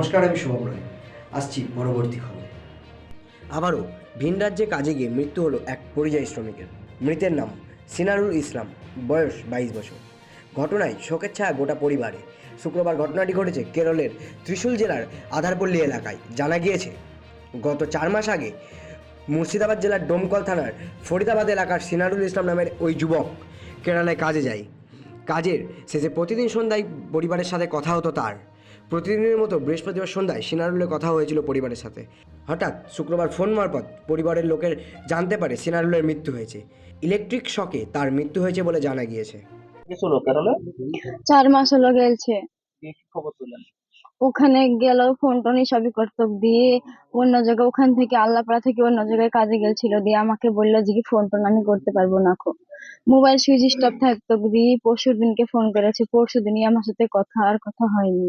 নমস্কার, আমি শুভম রায়। আসছি পরবর্তী খবর। আবারও ভিন রাজ্যে কাজে গিয়ে মৃত্যু হলো এক পরিযায়ী শ্রমিকের। মৃতের নাম সিনারুল ইসলাম, বয়স বাইশ বছর। ঘটনায় শোকের ছায়া গোটা পরিবারে। শুক্রবার ঘটনাটি ঘটেছে কেরলের ত্রিশূল জেলার আধারপল্লী এলাকায়। জানা গিয়েছে, গত চার মাস আগে মুর্শিদাবাদ জেলার ডোমকল থানার ফরিদাবাদ এলাকার সিনারুল ইসলাম নামের ওই যুবক কেরালায় কাজে যায়। কাজের শেষে প্রতিদিন সন্ধ্যায় পরিবারের সাথে কথা হতো তার। প্রতিদিনের মতো বৃহস্পতিবার সন্ধ্যায় সিনারুলের কথা হয়েছিল পরিবারের সাথে। হঠাৎ শুক্রবার ফোন মারফত পরিবারের লোকের জানতে পারে সিনারুলের মৃত্যু হয়েছে। ইলেকট্রিক শকে তার মৃত্যু হয়েছে বলে জানা গিয়েছে। চার মাস হলো গেলছে। ওখানে গেল ফোন টোন সবই করতো দিয়ে অন্য জায়গায় ওখান থেকে আল্লাপাড়া থেকে অন্য জায়গায় কাজে গেছিল দিয়ে আমাকে বলল যে কি ফোন টোন আমি করতে পারব না খো মোবাইল সুইচ স্টপ থাকতো দিয়ে পরশু দিনকে ফোন করেছে পরশু দিনই আমার সাথে কথা আর কথা হয়নি।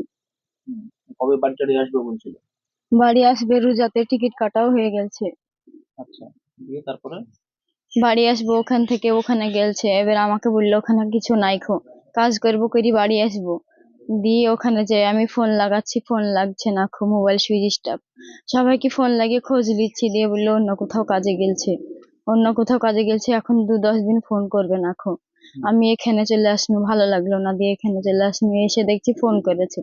হুম, কবে বাড়ি আসবে বলছিল? বাড়ি আসবে রোজাতে টিকিট কাটাও হয়ে গেছে। আচ্ছা দিয়ে তারপরে? বাড়ি আসব ওখান থেকে ওখানে গেলছে। এবার আমাকে বলল ওখানে কিছু নাই খো কাজ করব করি বাড়ি আসব। দিয়ে ওখানে যে আমি ফোন লাগাচ্ছি ফোন লাগছে না খো মোবাইল সুইচ স্টপ সবাইকে ফোন লাগিয়ে খোঁজ নিচ্ছি দিয়ে বলল অন্য কোথাও কাজে গেলছে। অন্য কোথাও কাজে গেলছে এখন দু দশ দিন ফোন করবে না খো। আমি এখানে চলে আসনু ভালো লাগল না দিয়ে এখানে চলে আসনু এসে দেখছি ফোন করেছে।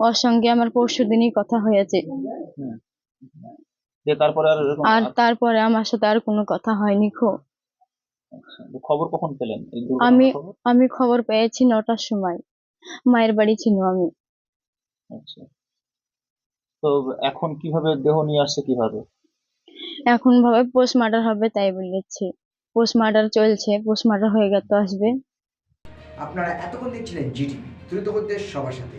ওর সঙ্গে আমার পরশু দিনই কথা হয়েছে। তারপরে আর আর তারপরে আমার সাথে আর কোনো কথা হয়নি খো আচ্ছা, খবর কখন পেলেন? আমি খবর? আমি খবর পেয়েছি নটার সময়। মায়ের বাড়ি ছিল আমি। আচ্ছা। তো এখন কীভাবে দেহ নিয়ে আসছে কীভাবে? এখন ভাবে পোস্টমার্টার হবে তাই বলেছে। পোস্টমার্টার চলছে পোস্টমার্টার হয়ে গেলে তো আসবে। আপনারা এতক্ষণ দেখছিলেন জিটিভি। দ্রুত সবার সাথে।